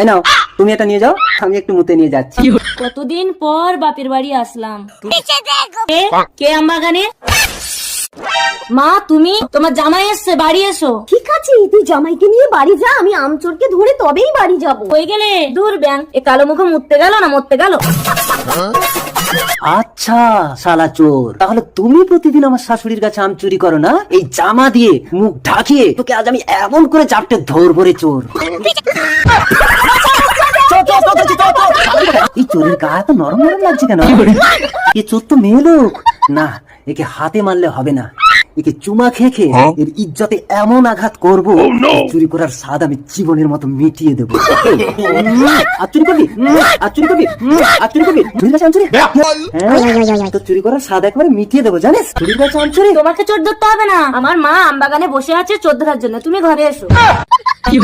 এই নাও তুমি এটা নিয়ে যাও আমি একটু মুতে নিয়ে যাচ্ছি। কতদিন পর বাপের বাড়ি আসলাম। কে? আমবাগানে মা তুমি? তোমার জামাই এসছে বাড়ি এসো। ঠিক আছে তুই জামাইকে নিয়ে বাড়ি যা আমি আমচোরকে ধরে তবেই বাড়ি যাব। হয়ে গেলে? দূর ব্যাং। এ কালো মুখে মুততে গেল না মরতে গেল? আচ্ছা শালা চোর। তাহলে তুমি প্রতিদিন আমার শাশুড়ির কাছে আম চুরি করো না? এই জামা দিয়ে মুখ ঢাকিয়ে তোকে আজ আমি এমন করে চাপটে ধরবো রে চোর। এই চোরের গা এত নরম নরম লাগছে কেন? এ চোর তো মেয়ে লোক। না একে হাতে মারলে হবে না। একে চুমা খেয়ে খেয়ে এর ইজ্জতে এমন আঘাত করব চুরি করার স্বাদ আমি জীবনের মতো মিটিয়ে দেবো। আর চুরি করবি? উম, আর চুরি করবি? উম, আর চুরি করবি? চুরি কাছে চুরি হ্যাঁ তো চুরি করার স্বাদ একবারে মিটিয়ে দেবো জানিস? চুরি কাছে চুরি তোমাকে চোর ধরতে হবে না। আমার মা আমবাগানে বসে আছে চোর ধরার জন্য। তুমি ঘরে এসো।